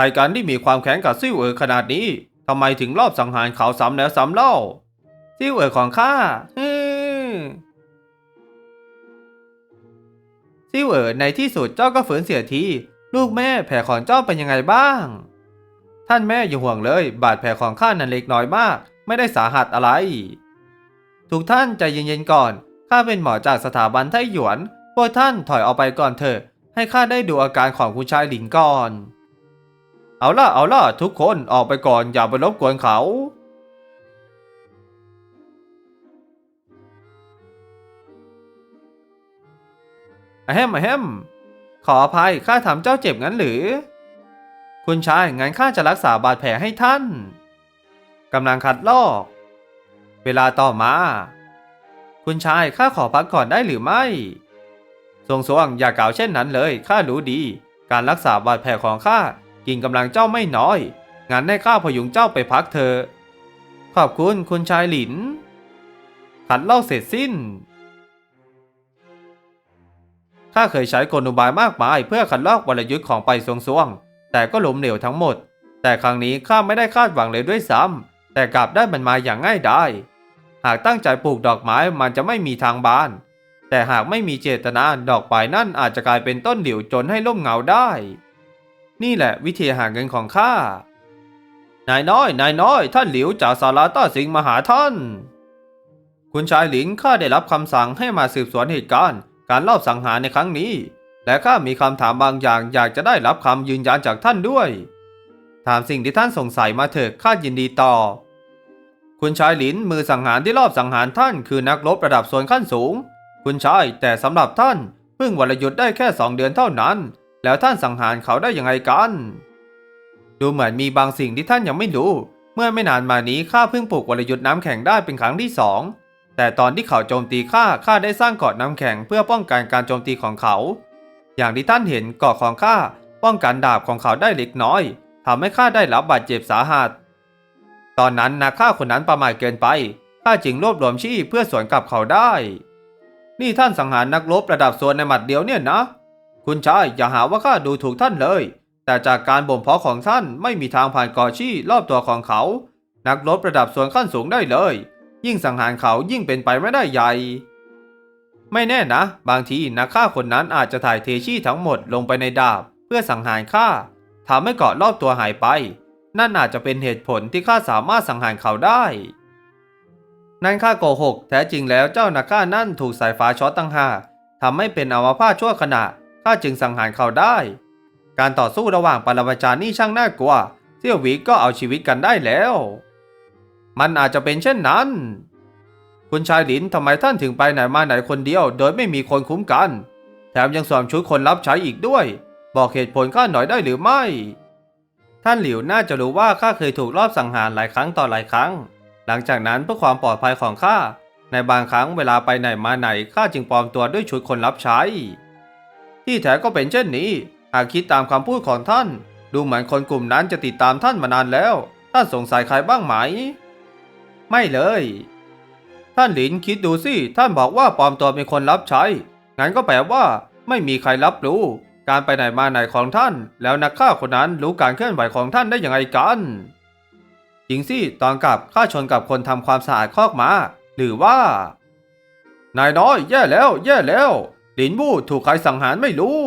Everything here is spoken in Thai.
รกันที่มีความแข็งกับซิ่วเอ๋อขนาดนี้ทำไมถึงรอบสังหารเขาซ้ำแล้วซ้ำเล่า ซิ่วเอ๋อของข้าฮึซิ่วเอ๋อในที่สุดเจ้าก็ฝืนเสียที ลูกแม่แผลของเจ้าเป็นยังไงบ้าง ท่านแม่อย่าห่วงเลย บาดแผลของข้านั้นเล็กน้อยมาก ไม่ได้สาหัสอะไร ทุกท่านใจเย็นๆก่อน ข้าเป็นหมอจากสถาบันไต้หยวน พวกท่านถอยออกไปก่อนเถอะ ให้ข้าได้ดูอาการของคุณชายหลินก่อน เอาล่ะเอาล่ะทุกคนออกไปก่อนอย่าไปรบกวนเขา อะแฮมอะแฮมขออภัยข้าทำเจ้าเจ็บงั้นหรือ คุณชายงั้นข้าจะรักษาบาดแผลให้ท่านกำลังคัดลอก เวลาต่อมา คุณชายข้าขอพักก่อนได้หรือไม่ทรงสวงอย่ากล่าวเช่นนั้นเลยข้ารู้ดี การรักษาบาดแผลของข้า กินกำลังเจ้าไม่น้อยงั้นให้ข้าพยุงเจ้าไปพักเถอะขอบคุณคุณชายหลิน ขัดลอกเสร็จสิ้นข้าเคยใช้กลอุบายมากมาย เพื่อขัดลอกวรยุทธ์ของไปสวงสวง แต่ก็ล้มเหลวทั้งหมด แต่ครั้งนี้ข้าไม่ได้คาดหวังเลยด้วยซ้ำแต่กลับได้มันมาอย่างง่ายดายหากตั้งใจปลูกดอกไม้มันจะไม่มีทางบาน แต่หากไม่มีเจตนาดอกไม้นั่นอาจจะกลายเป็นต้นหลิวจนให้ล่มเงาได้ นี่แหละวิธีหาเงินของข้า นายน้อย นายน้อย ท่านหลิวจากสาราต้าสิงมาหาท่าน คุณชายหลินข้าได้รับคำสั่งให้มาสืบสวนเหตุการณ์ การลอบสังหารในครั้งนี้ และข้ามีคำถามบางอย่างอยากจะได้รับคำยืนยันจากท่านด้วย ถามสิ่งที่ท่านสงสัยมาเถิดข้ายินดีตอบ คุณชายหลินมือสังหารที่รอบสังหารท่าน คือนักรบระดับส่วนขั้นสูง คุณชายแต่สำหรับท่านเพิ่งวรยุทธ์ได้แค่สองเดือนเท่านั้น แล้วท่านสังหารเขาได้ยังไงกัน ดูเหมือนมีบางสิ่งที่ท่านยังไม่รู้ เมื่อไม่นานมานี้ข้าเพิ่งปลูกวรยุทธ์น้ำแข็งได้เป็นครั้งที่สองแต่ตอนที่เขาโจมตีข้าข้าได้สร้างเกาะน้ำแข็งเพื่อป้องกันการโจมตีของเขา อย่างที่ท่านเห็นเกาะของข้าป้องกันดาบของเขาได้เล็กน้อยทำให้ข้าได้รับบาดเจ็บสาหัส ตอนนั้นนักฆ่าคนนั้นประมาทเกินไปข้าจึงรวบรวมชี้เพื่อสวนกลับเขาได้ นี่ท่านสังหารนักรบระดับส่วนในหมัดเดียวเนี่ยนะ คุณชายอย่าหาว่าข้าดูถูกท่านเลย แต่จากการบ่มเพาะของท่านไม่มีทางผ่านกอชี่รอบตัวของเขา นักรบระดับส่วนขั้นสูงได้เลย ยิ่งสังหารเขายิ่งเป็นไปไม่ได้ใหญ่ ไม่แน่นะ บางทีนักฆ่าคนนั้นอาจจะถ่ายเทชี่ทั้งหมดลงไปในดาบ เพื่อสังหารข้าทำให้เกาะรอบตัวหายไป นั่นอาจจะเป็นเหตุผลที่ข้าสามารถสังหารเขาได้ นั่นข้าโกหก แท้จริงแล้วเจ้านักฆ่านั่นถูกสายฟ้าช็อตตั้งหาทำให้เป็นอวพาตชั่วขณะ ข้าจึงสังหารเขาได้ การต่อสู้ระหว่างปรมาจารย์นี่ช่างน่ากลัวเซี่ยวหวีก็เอาชีวิตกันได้แล้ว มันอาจจะเป็นเช่นนั้น คุณชายหลินทำไมท่านถึงไปไหนมาไหนคนเดียว โดยไม่มีคนคุ้มกัน แถมยังสวมชุดคนรับใช้อีกด้วย บอกเหตุผลข้าหน่อยได้หรือไม่ ท่านหลิวน่าจะรู้ว่าข้าเคยถูกลอบสังหารหลายครั้งต่อหลายครั้ง หลังจากนั้นเพื่อความปลอดภัยของข้าในบางครั้งเวลาไปไหนมาไหนข้าจึงปลอมตัวด้วยชุดคนรับใช้ ที่แท้ก็เป็นเช่นนี้ หากคิดตามคำพูดของท่าน ดูเหมือนคนกลุ่มนั้นจะติดตามท่านมานานแล้ว ท่านสงสัยใครบ้างไหม ไม่เลย ท่านหลินคิดดูสิ ท่านบอกว่าปลอมตัวเป็นคนรับใช้ งั้นก็แปลว่า ไม่มีใครรับรู้ การไปไหนมาไหนของท่าน แล้วนักฆ่าคนนั้นรู้การเคลื่อนไหวของท่านได้อย่างไรกันจริงสิ ตอนกลับข้าชนกับคนทำความสะอาดคอกมา หรือว่า นายน้อยแย่แล้ว แย่แล้ว ลินบูถูกใครสังหารไม่รู้